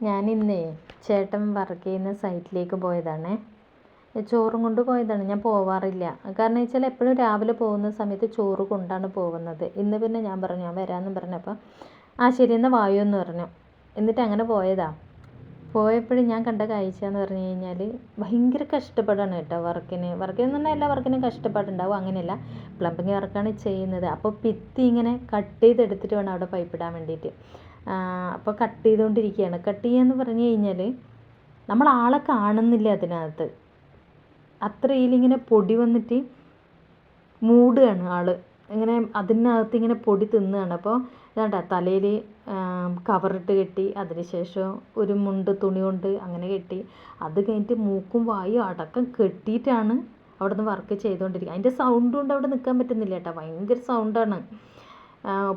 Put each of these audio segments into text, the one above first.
ഞാൻ ഇന്നേ ചേട്ടൻ വർക്ക് ചെയ്യുന്ന സൈറ്റിലേക്ക് പോയതാണ്. ചോറും കൊണ്ട് പോയതാണ്. ഞാൻ പോവാറില്ല. കാരണം വെച്ചാൽ എപ്പോഴും രാവിലെ പോകുന്ന സമയത്ത് ചോറ് കൊണ്ടാണ് പോകുന്നത്. ഇന്ന് പിന്നെ ഞാൻ പറഞ്ഞു ഞാൻ വരാമെന്ന് പറഞ്ഞപ്പോൾ ആ ശരി എന്നാൽ വായു എന്ന് പറഞ്ഞു. എന്നിട്ട് അങ്ങനെ പോയതാ. പോയപ്പോഴും ഞാൻ കണ്ട കാഴ്ച എന്ന് പറഞ്ഞു കഴിഞ്ഞാൽ ഭയങ്കര കഷ്ടപ്പാടാണ് കേട്ടോ വർക്കിന്. വർക്കിന് പറഞ്ഞാൽ എല്ലാ വർക്കിനും കഷ്ടപ്പാടുണ്ടാവും. അങ്ങനെയല്ല. പ്ലംബിങ് വർക്കാണ് ചെയ്യുന്നത്. അപ്പോൾ പിത്തി ഇങ്ങനെ കട്ട് ചെയ്തെടുത്തിട്ട് വേണം അവിടെ പൈപ്പിടാൻ വേണ്ടിയിട്ട്. അപ്പോൾ കട്ട് ചെയ്തുകൊണ്ടിരിക്കുകയാണ് കട്ട് ചെയ്യാന്ന് പറഞ്ഞു കഴിഞ്ഞാൽ നമ്മൾ ആളെ കാണുന്നില്ല അതിനകത്ത്. അത്രയിലിങ്ങനെ പൊടി വന്നിട്ട് മൂടുകയാണ് ആൾ ഇങ്ങനെ അതിനകത്ത് ഇങ്ങനെ പൊടി തിന്നുകയാണ്. അപ്പോൾ ഇതാണ്ട തലയിൽ കവറിട്ട് കെട്ടി അതിനുശേഷം ഒരു മുണ്ട് തുണി കൊണ്ട് അങ്ങനെ കെട്ടി അത് കഴിഞ്ഞിട്ട് മൂക്കും വായും അടക്കം കെട്ടിയിട്ടാണ് അവിടെ നിന്ന് വർക്ക് ചെയ്തുകൊണ്ടിരിക്കുക അതിന്റെ സൗണ്ട് കൊണ്ട് അവിടെ നിൽക്കാൻ പറ്റുന്നില്ല കേട്ടോ. ഭയങ്കര സൗണ്ടാണ്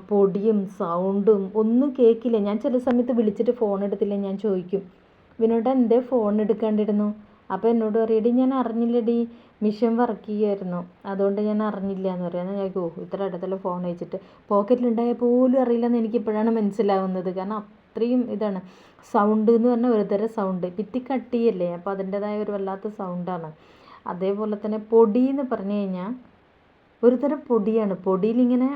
പൊടിയും സൗണ്ടും ഒന്നും കേൾക്കില്ല ഞാൻ ചില സമയത്ത് വിളിച്ചിട്ട് ഫോൺ എടുത്തില്ല ഞാൻ ചോദിക്കും വിനോദ എന്തേ ഫോൺ എടുക്കാണ്ടിരുന്നു? അപ്പോൾ എന്നോട് പറയടി ഞാൻ അറിഞ്ഞില്ലടി മിഷൻ വർക്ക് ചെയ്യുമായിരുന്നു അതുകൊണ്ട് ഞാൻ അറിഞ്ഞില്ല എന്ന് പറയാം ഞാൻ ഓ ഇത്ര അടുത്തല്ല ഫോൺ വെച്ചിട്ട് പോക്കറ്റിലുണ്ടായ പോലും അറിയില്ലെന്ന് എനിക്ക് ഇപ്പോഴാണ് മനസ്സിലാവുന്നത്. കാരണം അത്രയും ഇതാണ് സൗണ്ട് എന്ന് പറഞ്ഞാൽ ഒരുതരം സൗണ്ട് ഭിത്തി കട്ടിയല്ലേ അപ്പോൾ അതിന്റെതായ ഒരു വല്ലാത്ത സൗണ്ടാണ് അതേപോലെ തന്നെ പൊടി എന്ന് പറഞ്ഞു കഴിഞ്ഞാൽ ഒരുതരം പൊടിയാണ്. പൊടിയിലിങ്ങനെ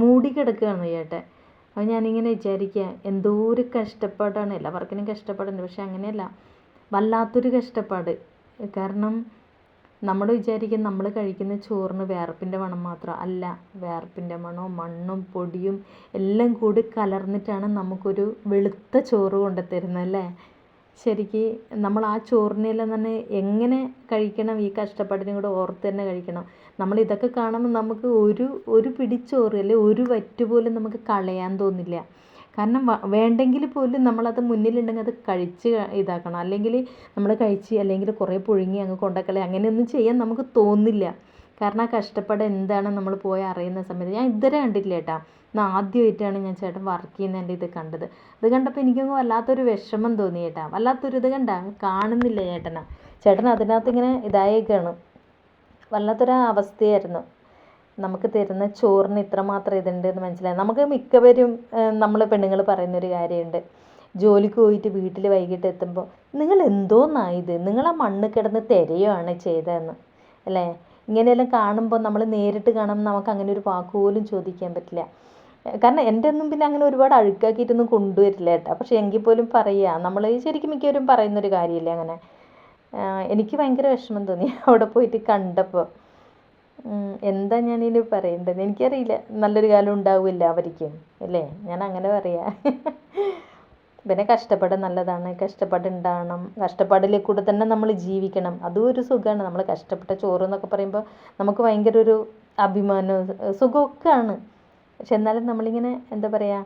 മൂടി കിടക്കുകയാണ് ചേട്ടൻ അപ്പോൾ ഞാനിങ്ങനെ വിചാരിക്കുക എന്തോ ഒരു കഷ്ടപ്പാടാണ്. എല്ലാവർക്കും കഷ്ടപ്പാടുണ്ട് പക്ഷെ അങ്ങനെയല്ല. വല്ലാത്തൊരു കഷ്ടപ്പാട്. കാരണം നമ്മൾ വിചാരിക്കും നമ്മൾ കഴിക്കുന്ന ചോറിന് വേർപ്പിന്റെ മണം മാത്രം അല്ല വേർപ്പിന്റെ മണവും മണ്ണും പൊടിയും എല്ലാം കൂടി കലർന്നിട്ടാണ് നമുക്കൊരു വെളുത്ത ചോറ് കൊണ്ടുത്തരുന്നത് അല്ലേ? ശരിക്ക് നമ്മൾ ആ ചോറിനെല്ലാം തന്നെ എങ്ങനെ കഴിക്കണം ഈ കഷ്ടപ്പാടിനും കൂടെ ഓർത്ത് തന്നെ കഴിക്കണം. നമ്മൾ ഇതൊക്കെ കാണുമ്പോൾ നമുക്ക് ഒരു ഒരു പിടിച്ചോറ് അല്ലെ ഒരു വറ്റ് പോലും നമുക്ക് കളയാൻ തോന്നില്ല. കാരണം വേണ്ടെങ്കിൽ പോലും നമ്മളത് മുന്നിലുണ്ടെങ്കിൽ അത് കഴിച്ച് ഇതാക്കണം. അല്ലെങ്കിൽ നമ്മൾ കഴിച്ച് അല്ലെങ്കിൽ കുറേ പുഴുങ്ങി അങ്ങ് കൊണ്ടക്കളെ അങ്ങനെയൊന്നും ചെയ്യാൻ നമുക്ക് തോന്നില്ല. കാരണം ആ കഷ്ടപ്പാട് എന്താണ് നമ്മൾ പോയി അറിയുന്ന സമയത്ത്. ഞാൻ ഇതുവരെ കണ്ടിട്ടില്ല ചേട്ടാ എന്നാൽ ആദ്യമായിട്ടാണ് ഞാൻ ചേട്ടൻ വർക്ക് ചെയ്യുന്നതിന്റെ ഇത് കണ്ടത്. ഇത് കണ്ടപ്പോൾ എനിക്കങ്ങ് വല്ലാത്തൊരു വിഷമം തോന്നി ചേട്ടാ വല്ലാത്തൊരു ഇത് കണ്ട? കാണുന്നില്ല ചേട്ടനാ. ചേട്ടൻ അതിനകത്ത് ഇങ്ങനെ ഇതായേക്കാണ്. വല്ലാത്തൊരു അവസ്ഥയായിരുന്നു. നമുക്ക് തരുന്ന ചോറിന് ഇത്രമാത്രം ഇതുണ്ട് എന്ന് മനസ്സിലായി. നമുക്ക് മിക്കവരും നമ്മൾ പെണ്ണുങ്ങൾ പറയുന്നൊരു കാര്യമുണ്ട്. ജോലിക്ക് പോയിട്ട് വീട്ടിൽ വൈകിട്ട് എത്തുമ്പോൾ നിങ്ങൾ എന്തോന്നായത് നിങ്ങൾ ആ മണ്ണ് കിടന്ന് തിരയുകയാണ് ചെയ്തതെന്ന്. അല്ലേ? ഇങ്ങനെയെല്ലാം കാണുമ്പോൾ നമ്മൾ നേരിട്ട് കാണുമ്പോൾ നമുക്ക് അങ്ങനെ ഒരു വാക്ക് പോലും ചോദിക്കാൻ പറ്റില്ല. കാരണം എന്റെ ഒന്നും പിന്നെ അങ്ങനെ ഒരുപാട് അഴുക്കാക്കിയിട്ടൊന്നും കൊണ്ടുവരില്ല കേട്ടോ. പക്ഷെ എങ്കിൽ പോലും പറയുക നമ്മൾ ശരിക്കും മിക്കവരും പറയുന്നൊരു കാര്യമില്ലേ അങ്ങനെ? എനിക്ക് ഭയങ്കര വിഷമം തോന്നി അവിടെ പോയിട്ട് കണ്ടപ്പോൾ. എന്താ ഞാനിനി പറയേണ്ടത്? എനിക്കറിയില്ല. നല്ലൊരു കാലം ഉണ്ടാവില്ല അവർക്ക് അല്ലേ? ഞാൻ അങ്ങനെ പറയാ. പിന്നെ കഷ്ടപ്പാട് നല്ലതാണ് കഷ്ടപ്പാടുണ്ടാവണം കഷ്ടപ്പാടിൽ കൂടെ തന്നെ നമ്മൾ ജീവിക്കണം. അതും ഒരു സുഖമാണ് നമ്മൾ കഷ്ടപ്പെട്ട ചോറ് എന്നൊക്കെ പറയുമ്പോൾ നമുക്ക് ഭയങ്കര ഒരു അഭിമാനവും സുഖമൊക്കെയാണ്. പക്ഷെ എന്നാലും നമ്മളിങ്ങനെ എന്താ പറയുക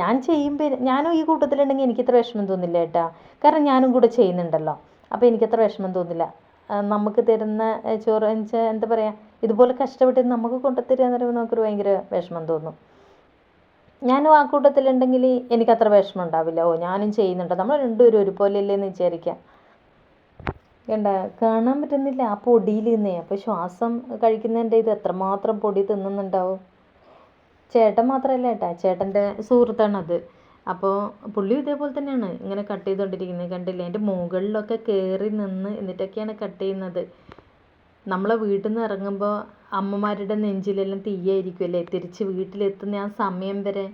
ഞാൻ ചെയ്യുമ്പോൾ ഞാനും ഈ കൂട്ടത്തിലുണ്ടെങ്കിൽ എനിക്കിത്ര വിഷമം തോന്നില്ല കേട്ടോ. കാരണം ഞാനും കൂടെ ചെയ്യുന്നുണ്ടല്ലോ. അപ്പോൾ എനിക്കത്ര വിഷമം തോന്നില്ല. നമുക്ക് തരുന്ന ചോറ് എന്താ പറയുക ഇതുപോലെ കഷ്ടപ്പെട്ട് നമുക്ക് കൊണ്ടുത്തരിക എന്ന് പറയുമ്പോൾ നമുക്കൊരു ഭയങ്കര വിഷമം തോന്നും. ഞാനും ആ കൂട്ടത്തിലുണ്ടെങ്കിൽ എനിക്കത്ര വിഷമം ഉണ്ടാവില്ല ഓ ഞാനും ചെയ്യുന്നുണ്ട്. നമ്മൾ രണ്ടുപേരും ഒരുപോലെ അല്ലേന്ന് വിചാരിക്കാം. വേണ്ട കാണാൻ പറ്റുന്നില്ല. ആ പൊടിയിൽ നിന്നേ അപ്പോൾ ശ്വാസം കഴിക്കുന്നതിന്റെ ഇത് എത്രമാത്രം പൊടി തിന്നുന്നുണ്ടാവും? ചേട്ടൻ മാത്രമല്ല ഏട്ടാ ചേട്ടന്റെ സുഹൃത്താണത്. അപ്പോൾ പുള്ളി ഇതേപോലെ തന്നെയാണ് ഇങ്ങനെ കട്ട് ചെയ്തുകൊണ്ടിരിക്കുന്നത് കണ്ടില്ലേ? അതിന്റെ മുകളിലൊക്കെ കയറി നിന്ന് എന്നിട്ടൊക്കെയാണ് കട്ട് ചെയ്യുന്നത്. നമ്മളെ വീട്ടിൽ നിന്ന് ഇറങ്ങുമ്പോൾ അമ്മമാരുടെ നെഞ്ചിലെല്ലാം തീയായിരിക്കുമല്ലേ തിരിച്ച് വീട്ടിലെത്തുന്ന ആ സമയം വരെ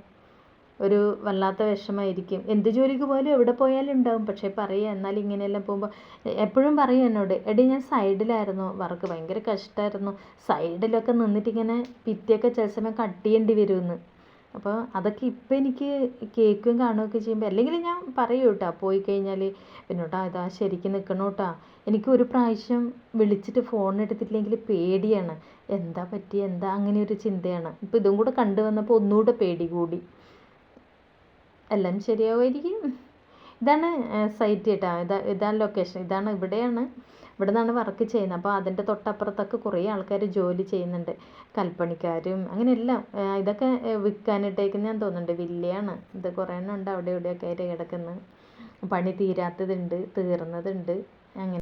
ഒരു വല്ലാത്ത വിഷമമായിരിക്കും. എന്ത് ജോലിക്ക് പോയാലും എവിടെ പോയാലും ഉണ്ടാവും. പക്ഷേ പറയുക എന്നാൽ ഇങ്ങനെയെല്ലാം പോകുമ്പോൾ എപ്പോഴും പറയും എന്നോട് എടി ഞാൻ സൈഡിലായിരുന്നു. വർക്ക് ഭയങ്കര കഷ്ടമായിരുന്നു. സൈഡിലൊക്കെ നിന്നിട്ടിങ്ങനെ ഭിത്തിയൊക്കെ ചില സമയം കട്ട് ചെയ്യേണ്ടി വരുമെന്ന്. അപ്പോൾ അതൊക്കെ ഇപ്പം എനിക്ക് കേൾക്കുകയും കാണുകയൊക്കെ ചെയ്യുമ്പോൾ അല്ലെങ്കിൽ ഞാൻ പറയും കേട്ടോ പോയി കഴിഞ്ഞാൽ പിന്നോട്ടാ ഇതാ ശരിക്ക് നിൽക്കണം കേട്ടോ എനിക്ക് ഒരു പ്രാവശ്യം വിളിച്ചിട്ട് ഫോൺ എടുത്തിട്ടില്ലെങ്കിൽ പേടിയാണ്. എന്താ പറ്റി? എന്താ അങ്ങനെ ഒരു ചിന്തയാണ്. ഇപ്പം ഇതും കൂടെ കണ്ടു വന്നപ്പോൾ ഒന്നുകൂടെ പേടി കൂടി. എല്ലാം ശരിയാവുമായിരിക്കും. ഇതാണ് സൈറ്റ് കേട്ടോ ഇതാ ഇതാണ് ലൊക്കേഷൻ ഇതാണ് ഇവിടെയാണ്. ഇവിടെ നിന്നാണ് വർക്ക് ചെയ്യുന്നത്. അപ്പോൾ അതിന്റെ തൊട്ടപ്പുറത്തൊക്കെ കുറേ ആൾക്കാർ ജോലി ചെയ്യുന്നുണ്ട്. കൽപ്പണിക്കാരും അങ്ങനെ എല്ലാം ഇതൊക്കെ ഞാൻ തോന്നുന്നുണ്ട്. വില്ലയാണ്. ഇത് കുറേ എണ്ണം ഉണ്ട്. അവിടെ ഇവിടെയൊക്കെ ആയിട്ട് കിടക്കുന്നത് പണി തീരാത്തതുണ്ട്. തീർന്നതുണ്ട്. അങ്ങനെ